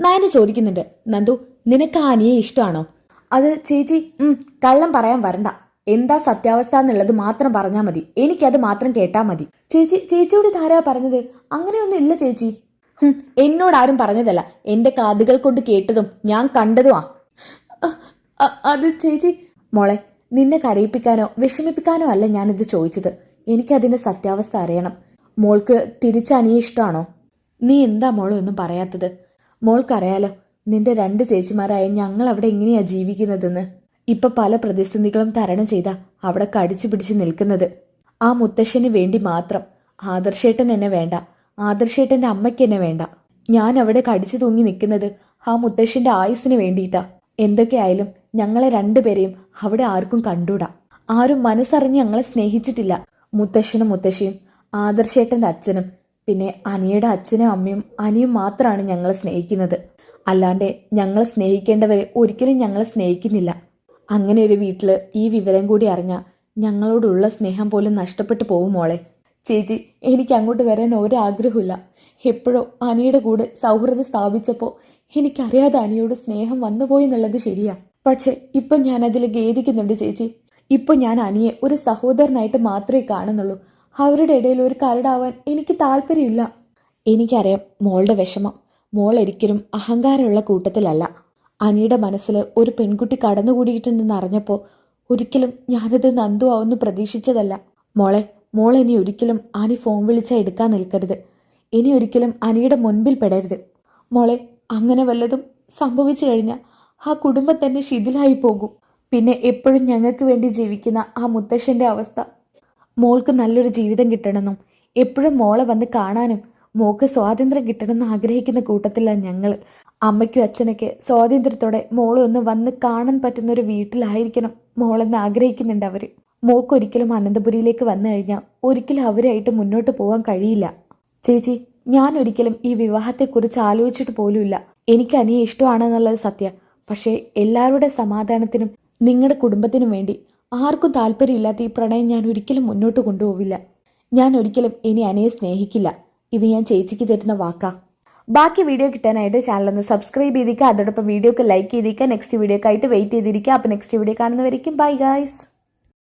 നയന ചോദിക്കുന്നുണ്ട്. നന്ദു നിനക്ക് ആനിയെ ഇഷ്ടമാണോ? അത് ചേച്ചി ഉം കള്ളം പറയാൻ വരണ്ട. എന്താ സത്യാവസ്ഥ എന്നുള്ളത് മാത്രം പറഞ്ഞാൽ മതി. എനിക്കത് മാത്രം കേട്ടാ മതി. ചേച്ചി ചേച്ചിയോട് ധാരാ പറഞ്ഞത്? അങ്ങനെയൊന്നും ഇല്ല ചേച്ചി. എന്നോട് ആരും പറഞ്ഞതല്ല. എന്റെ കാതുകൾ കൊണ്ട് കേട്ടതും ഞാൻ കണ്ടതുമാ. അത് ചേച്ചി മോളെ നിന്നെ കരയിപ്പിക്കാനോ വിഷമിപ്പിക്കാനോ അല്ല ഞാനിത് ചോദിച്ചത്. എനിക്കതിന്റെ സത്യാവസ്ഥ അറിയണം. മോൾക്ക് തിരിച്ചനിയെ ഇഷ്ടമാണോ? നീ എന്താ മോളൊന്നും പറയാത്തത്? മോൾക്കറിയാലോ നിന്റെ രണ്ട് ചേച്ചിമാരായ ഞങ്ങൾ അവിടെ എങ്ങനെയാ ജീവിക്കുന്നതെന്ന്. ഇപ്പൊ പല പ്രതിസന്ധികളും തരണം ചെയ്ത അവിടെ കടിച്ചു പിടിച്ച് നിൽക്കുന്നത്. ആ മുത്തശ്ശന് വേണ്ടി മാത്രം. ആദർശേട്ടൻ എന്നെ വേണ്ട. ആദർശേട്ടന്റെ അമ്മയ്ക്ക് എന്നെ വേണ്ട. ഞാൻ അവിടെ കടിച്ചു തൂങ്ങി നിൽക്കുന്നത് ആ മുത്തശ്ശന്റെ ആയുസ്സിന് വേണ്ടിയിട്ടാ. എന്തൊക്കെയായാലും ഞങ്ങളെ രണ്ടുപേരെയും അവിടെ ആർക്കും കണ്ടൂടാ. ആരും മനസ്സറിഞ്ഞ് ഞങ്ങളെ സ്നേഹിച്ചിട്ടില്ല. മുത്തശ്ശനും മുത്തശ്ശിയും ആദർശേട്ടന്റെ അച്ഛനും പിന്നെ അനിയുടെ അച്ഛനും അമ്മയും അനിയും മാത്രമാണ് ഞങ്ങളെ സ്നേഹിക്കുന്നത്. അല്ലാണ്ട് ഞങ്ങളെ സ്നേഹിക്കേണ്ടവരെ ഒരിക്കലും ഞങ്ങളെ സ്നേഹിക്കുന്നില്ല. അങ്ങനെ ഒരു വീട്ടിൽ ഈ വിവരം കൂടി അറിഞ്ഞ ഞങ്ങളോടുള്ള സ്നേഹം പോലും നഷ്ടപ്പെട്ടു പോകും മോളെ. ചേച്ചി എനിക്ക് അങ്ങോട്ട് വരാൻ ഒരാഗ്രഹമില്ല എപ്പോഴോ അനിയുടെ കൂടെ സൗഹൃദം സ്ഥാപിച്ചപ്പോൾ എനിക്കറിയാതെ അനിയോട് സ്നേഹം വന്നുപോയി എന്നുള്ളത് ശരിയാ. പക്ഷെ ഇപ്പൊ ഞാൻ അതിൽ ഖേദിക്കുന്നുണ്ട് ചേച്ചി. ഇപ്പൊ ഞാൻ അനിയെ ഒരു സഹോദരനായിട്ട് മാത്രമേ കാണുന്നുള്ളൂ. അവരുടെ ഇടയിൽ ഒരു കരടാവാൻ എനിക്ക് താല്പര്യമില്ല. എനിക്കറിയാം മോളുടെ വിഷമം. മോൾ ഒരിക്കലും അഹങ്കാരമുള്ള കൂട്ടത്തിലല്ല. അനിയുടെ മനസ്സിൽ ഒരു പെൺകുട്ടി കടന്നുകൂടിയിട്ടുണ്ടെന്ന് അറിഞ്ഞപ്പോൾ ഒരിക്കലും ഞാനത് നന്ദു ആവുമെന്ന് പ്രതീക്ഷിച്ചതല്ല. മോളെ മോൾ ഇനി ഒരിക്കലും അനി ഫോൺ വിളിച്ചാൽ എടുക്കാൻ നിൽക്കരുത്. ഇനി ഒരിക്കലും അനിയുടെ മുൻപിൽ പെടരുത്. മോളെ അങ്ങനെ വല്ലതും സംഭവിച്ചു കഴിഞ്ഞാൽ ആ കുടുംബം തന്നെ ശിഥിലായി പോകും. പിന്നെ എപ്പോഴും ഞങ്ങൾക്ക് വേണ്ടി ജീവിക്കുന്ന ആ മുത്തശ്ശന്റെ അവസ്ഥ മോൾക്ക് നല്ലൊരു ജീവിതം കിട്ടണമെന്നും എപ്പോഴും മോളെ വന്ന് കാണാനും മോൾക്ക് സ്വാതന്ത്ര്യം കിട്ടണമെന്ന് ആഗ്രഹിക്കുന്ന കൂട്ടത്തിലാണ് ഞങ്ങൾ അമ്മയ്ക്കും അച്ഛനൊക്കെ സ്വാതന്ത്ര്യത്തോടെ മോളെ ഒന്ന് വന്ന് കാണാൻ പറ്റുന്ന ഒരു വീട്ടിലായിരിക്കണം മോളെന്ന് ആഗ്രഹിക്കുന്നുണ്ട് അവർ മോൾക്കൊരിക്കലും അനന്തപുരിയിലേക്ക് വന്നു കഴിഞ്ഞാൽ ഒരിക്കലും അവരായിട്ട് മുന്നോട്ട് പോകാൻ കഴിയില്ല. ചേച്ചി ഞാൻ ഒരിക്കലും ഈ വിവാഹത്തെക്കുറിച്ച് ആലോചിച്ചിട്ട് പോലുമില്ല. എനിക്ക് അനിയെ ഇഷ്ടമാണെന്നുള്ളത് സത്യം. പക്ഷേ എല്ലാവരുടെ സമാധാനത്തിനും നിങ്ങളുടെ കുടുംബത്തിനും വേണ്ടി ആർക്കും താല്പര്യമില്ലാത്ത ഈ പ്രണയം ഞാൻ ഒരിക്കലും മുന്നോട്ട് കൊണ്ടുപോവില്ല. ഞാൻ ഒരിക്കലും ഇനി അനയെ സ്നേഹിക്കില്ല. ഇത് ഞാൻ ചേച്ചിക്ക് തരുന്ന വാക്കാ. ബാക്കി വീഡിയോ കിട്ടാനായിട്ട് ചാനൽ ഒന്ന് സബ്സ്ക്രൈബ് ചെയ്തിരിക്കുക. അതോടൊപ്പം വീഡിയോക്ക് ലൈക്ക് ചെയ്തിരിക്കുക. നെക്സ്റ്റ് വീഡിയോക്കായിട്ട് വെയിറ്റ് ചെയ്തിരിക്കുക. അപ്പോൾ നെക്സ്റ്റ് വീഡിയോ കാണുന്നവരേക്കും. Bye guys